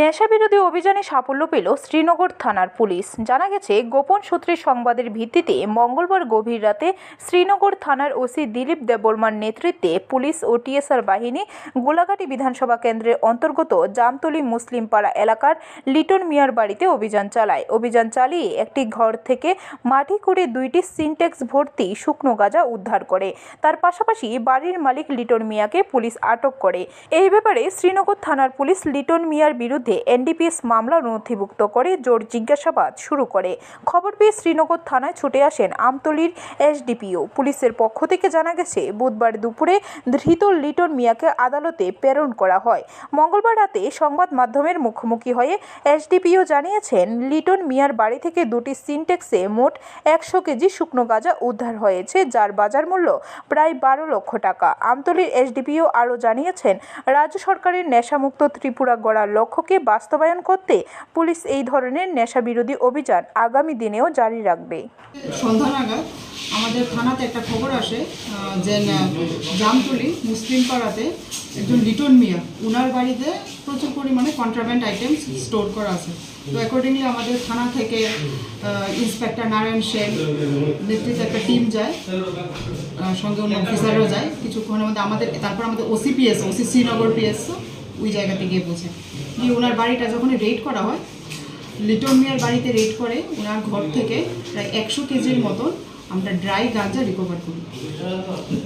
নেশা বিরোধী অভিযানে সাফল্য পেল শ্রীনগর থানার পুলিশ। জানা গেছে, গোপন সূত্রের সংবাদের ভিত্তিতে মঙ্গলবার গভীর রাতে শ্রীনগর থানার ওসি দিলীপ দেববর্মার নেতৃত্বে পুলিশ ও টিএসআর বাহিনী গোলাঘাটি বিধানসভা কেন্দ্রের অন্তর্গত জামতলি মুসলিম পাড়া এলাকার লিটন মিয়ার বাড়িতে অভিযান চালায়। অভিযান চালিয়ে একটি ঘর থেকে মাটি করে দুইটি সিনটেক্স ভর্তি শুকনো গাঁজা উদ্ধার করে। তার পাশাপাশি বাড়ির মালিক লিটন মিয়াকে পুলিশ আটক করে। এই ব্যাপারে শ্রীনগর থানার পুলিশ লিটন মিয়ার বিরুদ্ধে এনডিপিএস মামলা নথিভুক্ত করে জোর জিজ্ঞাসাবাদ শুরু করে। খবর পেয়ে শ্রীনগর থানায় ছুটে আসেন আমতলির এসডিপিও। পুলিশের পক্ষ থেকে জানা গেছে, বুধবার দুপুরে ধৃত লিটন মিয়াকে আদালতে প্রেরণ করা হয়। মঙ্গলবার রাতে সংবাদ মাধ্যমের মুখোমুখি হয়ে এসডিপিও জানিয়েছেন, লিটন মিয়ার বাড়ি থেকে দুটি সিনটেক্সে মোট একশো কেজি শুকনো গাঁজা উদ্ধার হয়েছে, যার বাজার মূল্য প্রায় বারো লক্ষ টাকা। আমতলির এসডিপিও আরও জানিয়েছেন, রাজ্য সরকারের নেশামুক্ত ত্রিপুরা গড়ার লক্ষ্যকে বাস্তবায়ন করতে পুলিশ এই ধরনের নেশা বিরোধী অভিযান আগামী দিনেও জারি রাখবে। সন্ধ্যা নাগাদ আমাদের থানাতে একটা খবর আসে যে না, জামতলি মুসলিম পাড়াতে একজন লিটন মিয়া উনার বাড়িতে প্রচুর পরিমাণে কন্ট্রাব্যান্ড আইটেমস স্টোর করা আছে। তো অ্যাকর্ডিংলি আমাদের থানা থেকে ইন্সপেক্টর নারায়ণ সেন নেতৃত্বে একটা টিম যায় সঙ্গে অন্য অফিসারও যায় কিছুক্ষণের মধ্যে আমাদের তারপর আমাদের OC PS OC Srinagar PS ওই জায়গাতে গিয়ে পৌঁছে গিয়ে ওনার বাড়িটা যখন রেড করা হয় লিটন মিয়ার বাড়িতে রেড করে ওনার ঘর থেকে প্রায় একশো কেজির মতন আমরা ড্রাই গাঁজা রিকভার করি।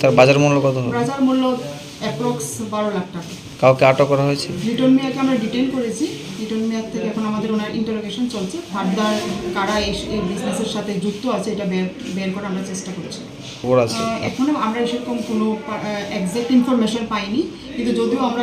তার বাজার মূল্য কত? বাজার মূল্য অ্যাপ্রক্স বারো লাখ টাকা। কাউকে আটক করা হয়েছে? লিটন মিয়াকে আমরা ডিটেন করেছি। লিটন মিয়ার থেকে এখন আমাদের ওনার ইন্টারোগেশন চলছে। ফার্দার কারা এই বিজনেসের সাথে যুক্ত আছে এটা বের বের করার আমরা চেষ্টা করছি। খবর আছে। আহ, এখনও আমরা সেরকম কোনো এক্সাক্ট ইনফরমেশন পাইনি। কিন্তু যদিও আমরা